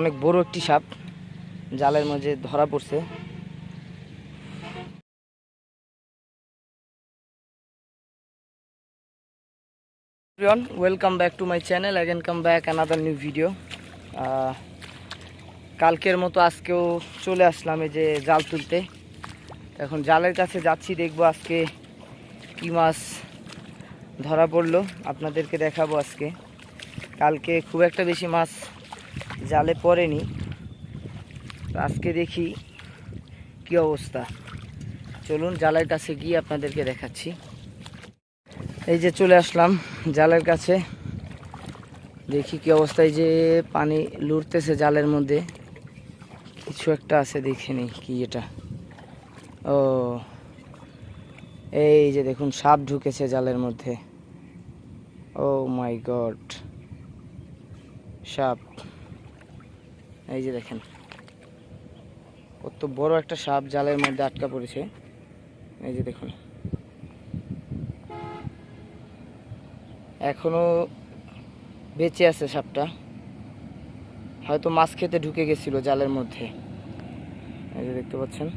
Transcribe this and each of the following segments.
অনেক বড় একটি সাপ, জালের মাঝে ধরা পড়ছে। Welcome back to my channel again come back another new video কালকের মতো আজকেও চলে আসলাম এই যে জাল তুলতে। এখন জালের কাছে যাচ্ছি, দেখব আজকে কি মাছ ধরা পড়ল। আপনাদেরকে দেখাবো আজকে। কালকে খুব একটা বেশি মাছ জালে পড়েনি। আজকে দেখি কি অবস্থা। চলুন জালের কাছে গিয়ে আপনাদেরকে দেখাচ্ছি। এই যে চলে আসলাম জালের কাছে। দেখি কি অবস্থা। এই যে পানি লুড়তেছে জালের মধ্যে। কিছু একটা আছে, দেখে নেই কি এটা। ও, এই যে দেখুন, সাপ ঢুকেছে জালের মধ্যে। ও মাই গড, সাপ। এই যে দেখেন। কত বড় একটা সাপ জালের মধ্যে আটকা পড়েছে। এই যে দেখুন। এখনও বেঁচে আছে সাপটা। হয়তো মাছ খেতে ঢুকে গেছিল জালের মধ্যে। এই যে দেখতে পাচ্ছেন।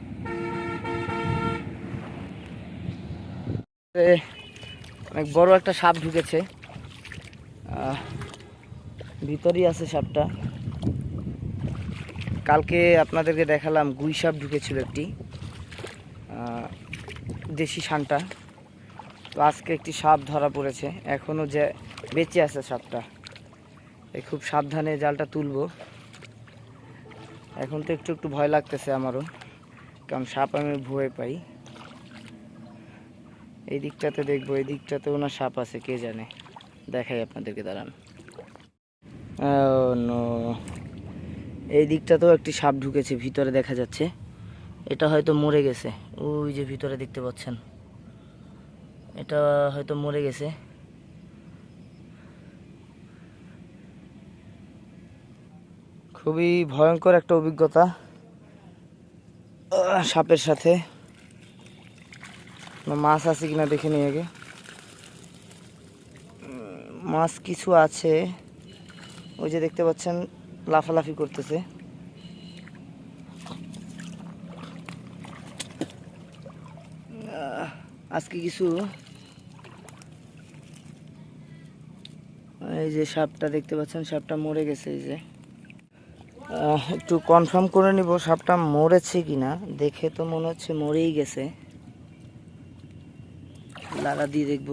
অনেক বড় একটা সাপ ঢুকেছে। ভিতরেই আছে সাপটা। কালকে আপনাদেরকে দেখালাম গুই সাপ ঢুকেছিল একটি দেশি সানটা। তো আজকে একটি সাপ ধরা পড়েছে। এখনও যে বেঁচে আছে সাপটা এই খুব সাবধানে জালটা তুলবো। এখন তো একটু একটু ভয় লাগতেছে আমারও, কারণ সাপ আমি ভয় পাই। এই দিকটাতে দেখব, এই দিকটাতে ওনার সাপ আছে, কে জানে? দেখাই আপনাদেরকে, দাঁড়ান. এই দিকটাতেও একটি সাপ ঢুকেছে, ভিতরে দেখা যাচ্ছে। এটা হয়তো মরে গেছে। ওই যে ভিতরে দেখতে পাচ্ছেন। এটা হয়তো মরে গেছে। খুবই ভয়ঙ্কর একটা অভিজ্ঞতা। সাপের সাথে। মাছ আছে কিনা দেখে নিই আগে। মাছ কিছু আছে। ওই যে দেখতে পাচ্ছেন লাফালাফি করতেছে। আজকে কিছু এই যে সাপটা দেখতে পাচ্ছেন, সাপটা মরে গেছে এই যে। একটু কনফার্ম করে নিব সাপটা মরেছে কিনা। দেখে তো মনে হচ্ছে মরেই গেছে। লাগা দিয়ে দেখব।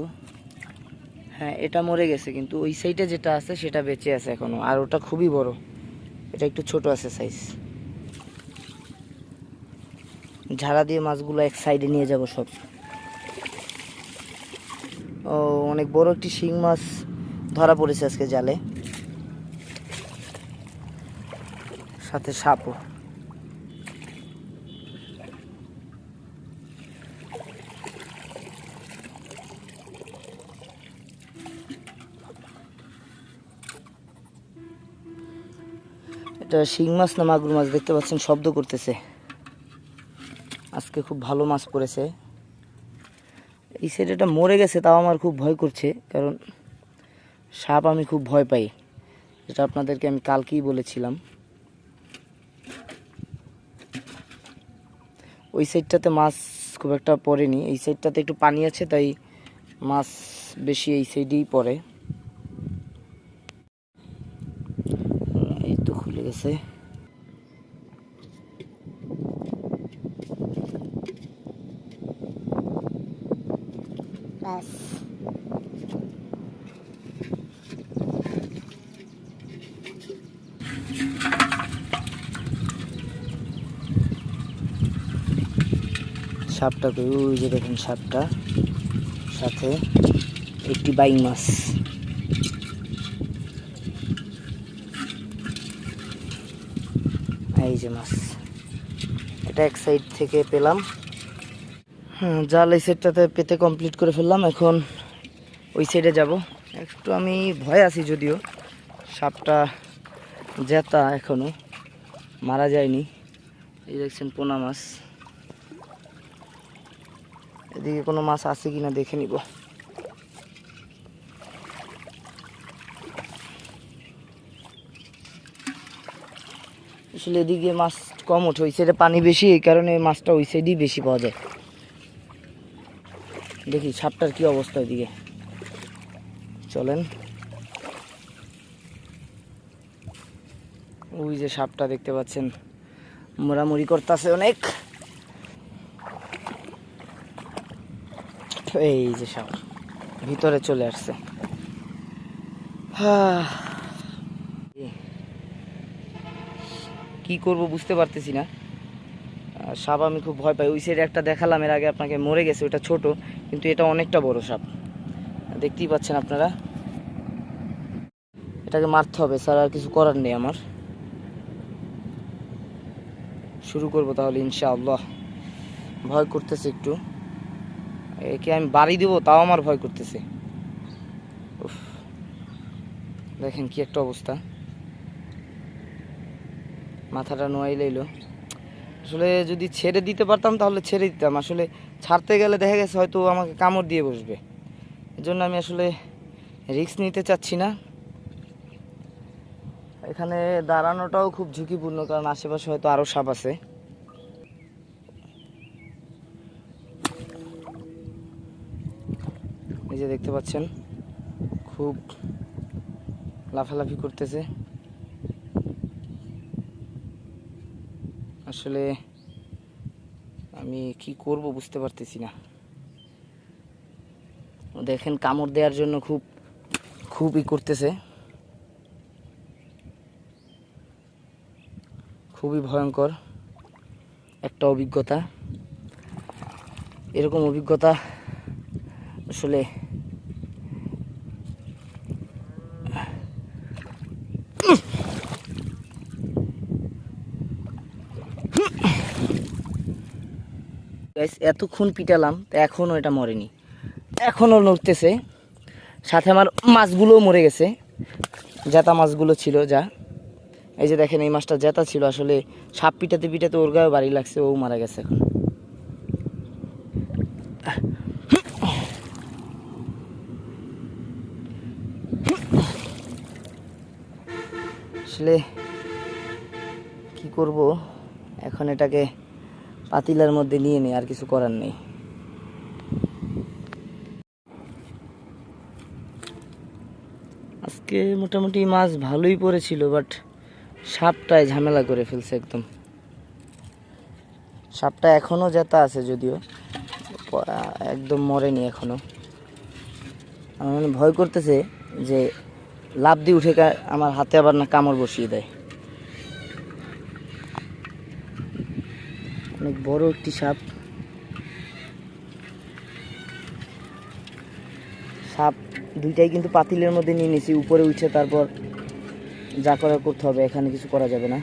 হ্যাঁ এটা মরে গেছে, কিন্তু ওই সাইডে যেটা আছে সেটা বেঁচে আছে এখনও, আর ওটা খুবই বড়। এটা একটু ছোট আছে সাইজ ঝাড়া দিয়ে মাছগুলো এক সাইডে নিয়ে যাব সব। ও, অনেক বড় একটি শিং মাছ ধরা পড়েছে আজকে জালে। সাথে সাপও। এটা শিং মাছ না মাগুর মাছ দেখতে পাচ্ছেন, শব্দ করতেছে। আজকে খুব ভালো মাছ পড়েছে। এই সাইডে এটা মরে গেছে, তাও আমার খুব ভয় করছে, কারণ সাপ আমি খুব ভয় পাই। যেটা আপনাদেরকে আমি কালকেই বলেছিলাম। ওই সাইডটাতে মাছ খুব একটা পড়েনি। এই সাইডটাতে একটু পানি আছে, তাই মাছ বেশি এই সাইডেই পড়ে এই খুলে ব্যাস। সাপটা কই? ওই যে দেখেন সাপটা। সাথে একটি বাইং মাছ এই যে মাছ। এটা এক সাইড থেকে পেলাম। হ্যাঁ, জাল এই সাইডটাতে পেতে কমপ্লিট করে ফেললাম। এখন ওই সাইডে যাব। একটু আমি ভয় আছি যদিও। সাপটা জেতা এখনও। মারা যায়নি। এই দেখছেন পোনা মাছ। এদিকে কোনো মাছ আছে কিনা দেখে নিব। আসলে এদিকে মাছ কম ওঠে ওই সাইডে পানি বেশি, এই কারণে মাছটা ওই সাইডেই বেশি পাওয়া যায়। দেখি, সাপটার কি অবস্থা ওইদিকে চলেন। ওই যে সাপটা দেখতে পাচ্ছেন মোড়ামুড়ি করতেছে অনেক। এই যে সাপ, ভিতরে চলে আসছে। হাহ। কি করব বুঝতে পারতেছি না। সাপ আমি খুব ভয় পাই। ওই সাইডে একটা দেখালাম, এর আগে আপনাকে মরে গেছে, ওটা ছোট, কিন্তু এটা অনেকটা বড় সাপ। দেখতেই পাচ্ছেন আপনারা। এটাকে মারতে হবে, স্যার, আর কিছু করার নেই আমার। শুরু করব তাহলে, ইনশাআল্লাহ। ভয় করতেছে একটু। একে আমি বাড়ি দেবো, তাও আমার ভয় করতেছে। দেখেন কি একটা অবস্থা। মাথাটা নোয়াইলে এলো। আসলে যদি ছেড়ে দিতে পারতাম তাহলে ছেড়ে দিতাম। আসলে ছাড়তে গেলে দেখা গেছে হয়তো আমাকে কামড় দিয়ে বসবে। এজন্য আমি আসলে রিস্ক নিতে চাচ্ছি না। এখানে দাঁড়ানোটাও খুব ঝুঁকিপূর্ণ, কারণ আশেপাশে হয়তো আরও সাপ আছে। এই যে দেখতে পাচ্ছেন, খুব লাফালাফি করতেছে। আসলে আমি কি করব বুঝতে পারতেছি না। দেখেন কামড় দেওয়ার জন্য খুব খুবই করতেছে। খুবই ভয়ঙ্কর একটা অভিজ্ঞতা। এরকম অভিজ্ঞতা আসলে এতক্ষণ পিটালাম, তো এখনও এটা মরেনি। এখনও নড়তেছে। সাথে আমার মাছগুলোও মরে গেছে। জেতা মাছগুলো ছিল যা। এই যে দেখেন, এই মাছটা জেতা ছিল। আসলে সাপ পিটাতে পিটাতে ওর গায়ে বাড়ি লাগছে, ও মারা গেছে এখন। আসলে কি করব? এখন এটাকে পাতিলার মধ্যে নিয়ে নেই আর কিছু করার নেই। আজকে মোটামুটি মাছ ভালোই পড়েছিল বাট সাপটায় ঝামেলা করে ফেলছে একদম। সাপটা এখনও জেতা আছে যদিও একদম মরেনি এখনও। আমার মানে ভয় করতেছে যে লাভ দিয়ে উঠে আমার হাতে আবার না কামড় বসিয়ে দেয়। অনেক বড় একটি সাপ। সাপ দুইটাই কিন্তু পাতিলের মধ্যে নিয়ে নিয়েছি উপরে উঠে তারপর যা করার করতে হবে, এখানে কিছু করা যাবে না।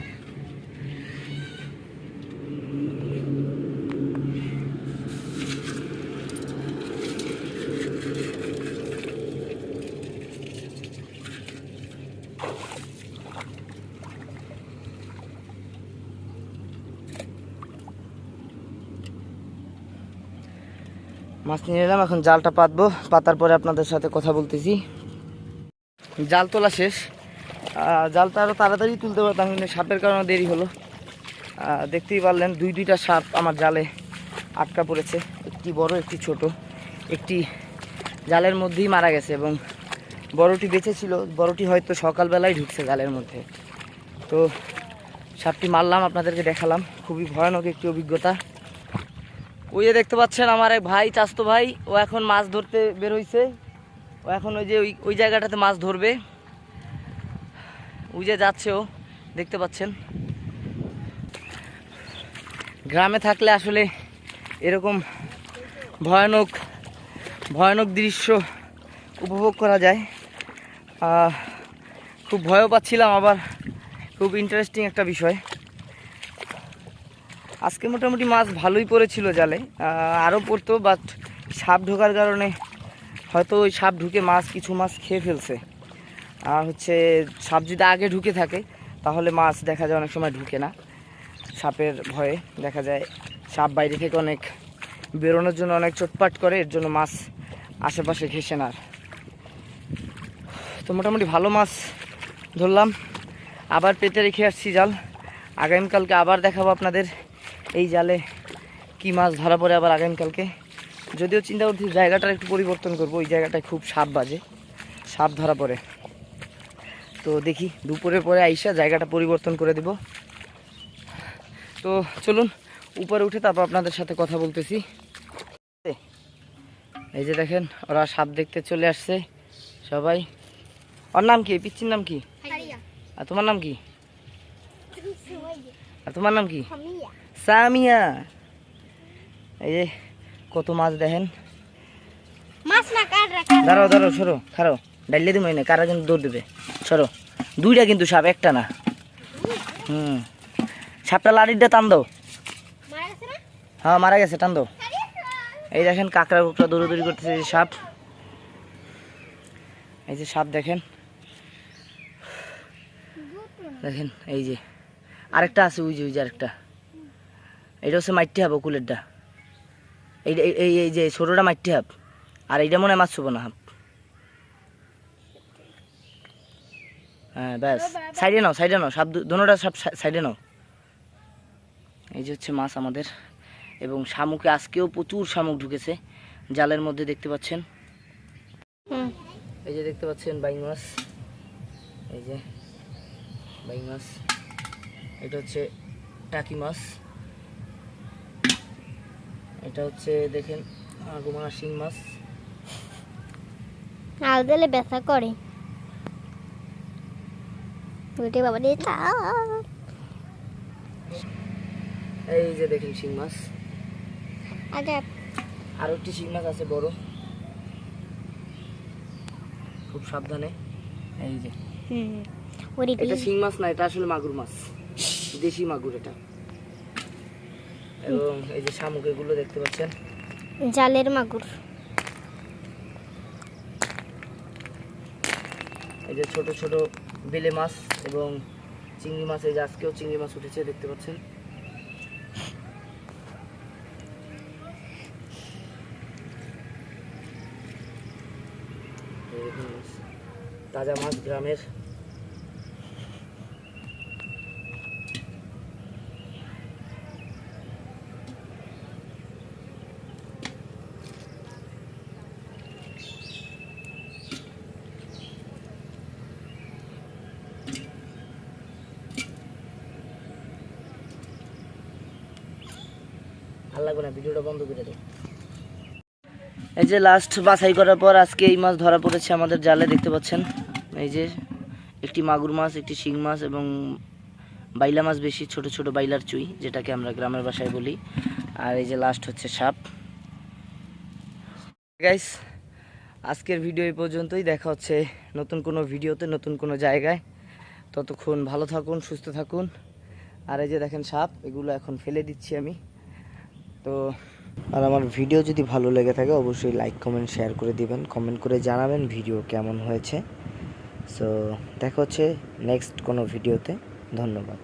মাছ নিয়ে এলাম, এখন জালটা পাতবো, পাতার পরে আপনাদের সাথে কথা বলতেছি। জাল তোলা শেষ। জালটা আরও তাড়াতাড়ি তুলতে পারতাম কিন্তু সাপের কারণে দেরি হলো। দেখতেই পারলেন, দুই দুইটা সাপ আমার জালে আটকা পড়েছে। একটি বড়, একটি ছোট। একটি জালের মধ্যেই মারা গেছে এবং বড়টি বেঁচে ছিল। বড়টি হয়তো সকালবেলায় ঢুকছে জালের মধ্যে। তো সাপটি মারলাম, আপনাদেরকে দেখালাম। খুবই ভয়ানক একটি অভিজ্ঞতা। ওই যে দেখতে পাচ্ছেন আমার এক ভাই, চাস্তো ভাই, ও এখন মাছ ধরতে বের হইছে। ও এখন ওই যে ওই ওই জায়গাটাতে মাছ ধরবে। ওই যে যাচ্ছে ও, দেখতে পাচ্ছেন। গ্রামে থাকলে আসলে এরকম ভয়ানক ভয়ানক দৃশ্য উপভোগ করা যায়। খুব ভয়ও পাচ্ছিলাম, আবার খুব ইন্টারেস্টিং একটা বিষয়। আজকে মোটামুটি মাছ ভালোই পড়েছিল জালে। আরও পড়তো বাট সাপ ঢোকার কারণে হয়তো ওই সাপ ঢুকে মাছ, কিছু মাছ খেয়ে ফেলছে। আর হচ্ছে সাপ যদি আগে ঢুকে থাকে, তাহলে মাছ দেখা যায় অনেক সময় ঢুকে না। সাপের ভয়ে দেখা যায় সাপ বাইরে থেকে অনেক বেরোনোর জন্য অনেক চটপাট করে, এর জন্য মাছ আশেপাশে ঘেসে না। তো মোটামুটি ভালো মাছ ধরলাম। আবার পেতে রেখে আসছি জাল। আগামীকালকে আবার দেখাবো আপনাদের। এই জালে কি মাছ ধরা পড়ে আবার আগামীকালকে? যদিও চিন্তা করছি জায়গাটার একটু পরিবর্তন করব ওই জায়গাটায় খুব সাপ বাজে সাপ ধরা পড়ে। তো দেখি দুপুরের পরে আইসা জায়গাটা পরিবর্তন করে দেব। তো চলুন উপরে উঠে তারপর আপনাদের সাথে কথা বলতেছি। এই যে দেখেন ওরা সাপ দেখতে চলে আসছে সবাই। ওর নাম কি? পিচ্ছির নাম কি? আর তোমার নাম কি? আর তোমার নাম কি? সামিয়া। এই যে কত মাছ দেখেন। মাছ না কাট দাঁড়াও দাঁড়াও সরো খারো ডাইলে দিমই না কারা কিন্তু দৌড় দেবে। সরো। দুইটা কিন্তু সাপ একটা না। হুম। সাপটা লাড়িটা টান দাও। হ্যাঁ মারা গেছে টান দাও। এই দেখেন কাঁকড়া কুকড়া দৌড়াদৌড়ি করতেছে এই যে সাপ। এই যে সাপ দেখেন। দেখেন এই যে। আরেকটা আছে ওই যে ওই যে আরেকটা। এটা হচ্ছে মাইটি হাব কুলেরটা এই এই- এই যে ছোটোটা মাইটি হাব আর এইটা মনে হয় মাছ না হাব। হ্যাঁ ব্যাস। সাইডে নাও সাইডে নাও সাপ দোনোটা সব সাইডে নাও। এই যে হচ্ছে মাছ আমাদের। এবং শামুকে আজকেও প্রচুর শামুক ঢুকেছে জালের মধ্যে দেখতে পাচ্ছেন। হুম। এই যে দেখতে পাচ্ছেন বাইং মাছ। এই যে বাইং মাছ। এটা হচ্ছে টাকি মাছ। এটা হচ্ছে দেখেন আগুমানা শিং মাছ। আল দিলে ব্যথা করে। ওইটাই বাবা দিয়ে এই যে দেখেন শিং মাছ। আগে আরও একটি শিং মাছ আছে বড়। খুব সাবধানে। এই যে। এটা শিং মাছ না এটা আসলে মাগুর মাছ। দেশি মাগুর এটা। এবং এই যে শামুক এগুলো দেখতে পাচ্ছেন জালের মাগুর এই যে ছোট ছোট বেলে মাছ এবং চিংড়ি মাছ এই যে আজকেও চিংড়ি মাছ উঠেছে দেখতে পাচ্ছেন। তাজা মাছ গ্রামের ভালো লাগবে না, ভিডিওটা বন্ধ করে দেবো এই যে লাস্ট বাছাই করার পর আজকে এই মাছ ধরা পড়েছে আমাদের জালে, দেখতে পাচ্ছেন? এই যে একটি মাগুর মাছ, একটি শিং মাছ এবং বাইলা মাছ বেশি, ছোট ছোট বাইলার চুই, যেটাকে আমরা গ্রামের ভাষায় বলি। আর এই যে লাস্ট হচ্ছে সাপ। গাইস আজকের ভিডিও এই পর্যন্তই, দেখা হচ্ছে নতুন কোনো ভিডিওতে, নতুন কোনো জায়গায়। ততক্ষণ ভালো থাকুন, সুস্থ থাকুন। আর এই যে দেখেন সাপ, এগুলো এখন ফেলে দিচ্ছি আমি। তো আর আমার ভিডিও যদি ভালো লেগে থাকে, অবশ্যই লাইক কমেন্ট শেয়ার করে দিবেন। কমেন্ট করে জানাবেন ভিডিও কেমন হয়েছে। সো দেখা হচ্ছে নেক্সট কোনো ভিডিওতে ধন্যবাদ।